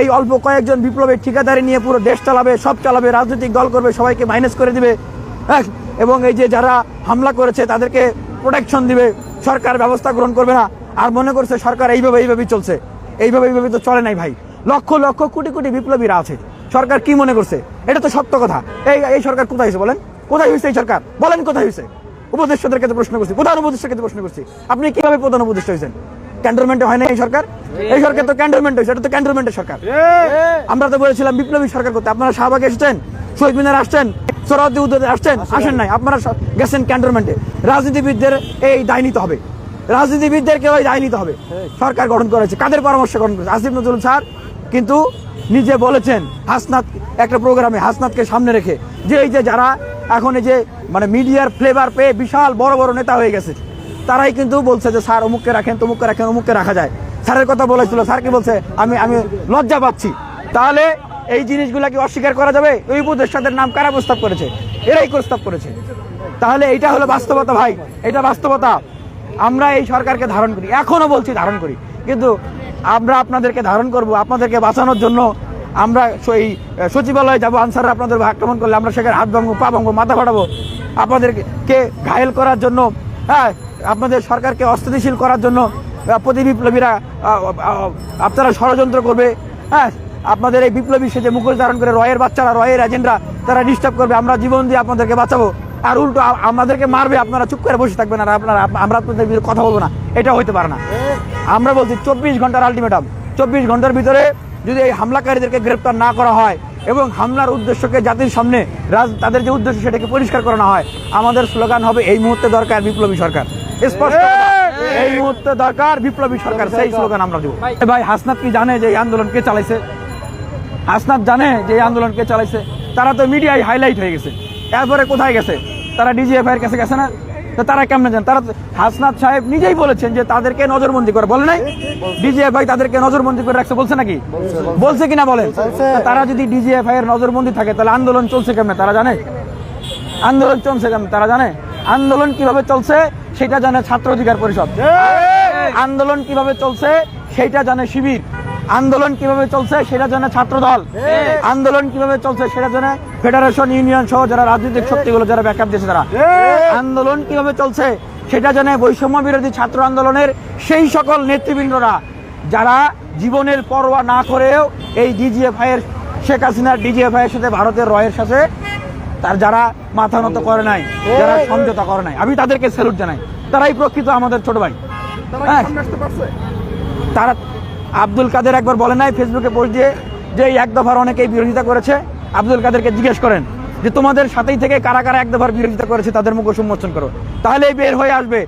এই অল্প কয়েকজন বিপ্লবের ঠিকাদারি নিয়ে পুরো দেশ চালাবে, সব চালাবে, রাজনৈতিক দল করবে, সবাইকে মাইনাস করে দিবে হ্যাঁ? এবং এই যে যারা হামলা করেছে, তাদেরকে প্রোটেকশন দিবে, সরকার ব্যবস্থা গ্রহণ করবে না। আর মনে করছে সরকার এইভাবে এইভাবেই চলছে। এইভাবে এইভাবে তো চলে নাই ভাই। লক্ষ লক্ষ, কোটি কোটি বিপ্লবীরা আছে। সরকার কি মনে করছে? এটা তো সত্য কথা। এই এই সরকার কোথায় হয়েছে বলেন? কোথায় হয়েছে এই সরকার? বলেন কোথায় হয়েছে? উপদেষ্টাদের কাছে প্রশ্ন করছি। প্রধান উপদেষ্টার কাছে প্রশ্ন করছি। আপনি কীভাবে প্রধান উপদেষ্টা হয়েছেন? ক্যান্টনমেন্টে হয় না এই সরকার? এই সরকার তো ক্যান্টনমেন্ট হয়েছে এটা তো ক্যান্টনমেন্টের সরকার। আমরা তো বলেছিলাম বিপ্লবী সরকার করতে আপনারা শাহবাগে এসেছেন শহীদ মিনার আসছেন সরাদ্দি উদ্যোগে আসছেন আসেন নাই। আপনারা গেছেন ক্যান্টনমেন্টে রাজনীতিবিদদের এই দায় নিতে হবে। রাজনীতিবিদদেরকে ওই দায় নিতে হবে। সরকার গঠন করেছে কাদের পরামর্শ গঠন করেছে? আসিফ নজরুল স্যার কিন্তু নিজে বলেছেন হাসনাত একটা প্রোগ্রামে হাসনাতকে সামনে রেখে যে এই যে যারা এখন এই যে মানে মিডিয়ার ফ্লেভার পেয়ে বিশাল বড় বড় নেতা হয়ে গেছে তারাই কিন্তু বলছে যে স্যার অমুককে রাখেন তমুককে রাখেন অমুককে রাখা যায়। স্যারের কথা বলেছিল, স্যার কি বলছে? আমি আমি লজ্জা পাচ্ছি। তাহলে এই জিনিসগুলা কি অস্বীকার করা যাবে? ওই উপদেষ্টাদের নাম কারা প্রস্তাব করেছে? এরাই প্রস্তাব করেছে। তাহলে এইটা হলো বাস্তবতা ভাই, এটা বাস্তবতা। আমরা এই সরকারকে ধারণ করি, এখনও বলছি ধারণ করি। কিন্তু আমরা আপনাদেরকে ধারণ করব, আপনাদেরকে বাঁচানোর জন্য আমরা স- এই সচিবালয়ে যাব, আনসাররা আপনাদের আক্রমণ করলে আমরা সেখানে হাত ভাঙবো, পা ভাঙবো, মাথা ফাটাবো। আপনাদেরকে ঘায়েল করার জন্য হ্যাঁ আপনাদের সরকারকে অস্থিতিশীল করার জন্য প্রতি বিপ্লবীরা আপনারা ষড়যন্ত্র করবে হ্যাঁ? আপনাদের এই বিপ্লবী সেজে মুখোশ ধারণ করে রয়ের বাচ্চারা, রয়ের এজেন্টরা তারা ডিস্টার্ব করবে, আমরা জীবন দিয়ে আপনাদেরকে বাঁচাবো। আর উল্টো আমাদেরকে মারবে, আপনারা চুপ করে বসে থাকবেন, আর আপনারা, আমরা আপনাদের কথা বলব না। এটা হইতে পারে না। আমরা বলছি চব্বিশ ঘণ্টার আলটিমেটাম চব্বিশ ঘণ্টার ভিতরে যদি এই হামলাকারীদেরকে গ্রেপ্তার না করা হয় এবং হামলার উদ্দেশ্যকে জাতির সামনে রাজ, তাদের যে উদ্দেশ্য সেটাকে পরিষ্কার করানো হয়, আমাদের স্লোগান হবে, এই মুহূর্তে দরকার বিপ্লবী সরকার। স্পষ্ট। এই মুহূর্তে দরকার বিপ্লবী সরকার সেই স্লোগান আমরা দেবো। ভাই হাসনাত কি জানে যে এই আন্দোলন কে চালাইছে? হাসনাত জানে যে এই আন্দোলন কে চালাইছে? তারা তো মিডিয়ায় হাইলাইট হয়ে গেছে। এরপরে কোথায় গেছে? তারা ডিজিএফ এর কাছে গেছে না? তো তারা কেমনে জান? তারা হাসনাত সাহেব নিজেই বলেছেন যে তাদেরকে নজরবন্দি করে। বলে নাই? ডিজিএফ ভাই তাদেরকে নজরবন্দি করে রাখছে বলছে নাকি? বলছে কিনা বলেন? তারা যদি ডিজিএফ এর নজরবন্দি থাকে তাহলে আন্দোলন চলছে কেমনে? তারা জানে? আন্দোলন চলছে কেমন? তারা জানে? আন্দোলন কীভাবে চলছে সেটা জানে ছাত্র অধিকার পরিষদ। আন্দোলন কীভাবে চলছে সেটা জানে শিবির। আন্দোলন কীভাবে চলছে সেটা জানে ছাত্র দল আন্দোলন কীভাবে চলছে সেটা জানে ফেডারেশন ইউনিয়ন সহ যারা রাজনৈতিক শক্তিগুলো যারা ব্যাকআপ দিয়েছে তারা। আন্দোলন কীভাবে চলছে সেটা জানে বৈষম্য বিরোধী ছাত্র আন্দোলনের সেই সকল নেতৃবৃন্দরা যারা জীবনের পরোয়া না করেও এই ডিজিএফআই এর শেখ হাসিনার ডিজিএফআই এর সাথে ভারতের রয়ের সাথে তার যারা মাথা নত করে নাই যারা সমঝোতা করে নাই আমি তাদেরকে স্যালুট জানাই। তারাই প্রকৃত আমাদের ছোট ভাই। হ্যাঁ। তারা আব্দুল কাদের একবার বলে নাই ফেসবুকে পোস্ট দিয়ে যে এক দফার অনেকেই বিরোধিতা করেছে। আব্দুল কাদেরকে জিজ্ঞেস করেন যে তোমাদের সাথেই থেকে কারা কারা এক দফার বিরোধিতা করেছে তাদের মুখ উন্মোচন করো। তাহলেই বের হয়ে আসবে।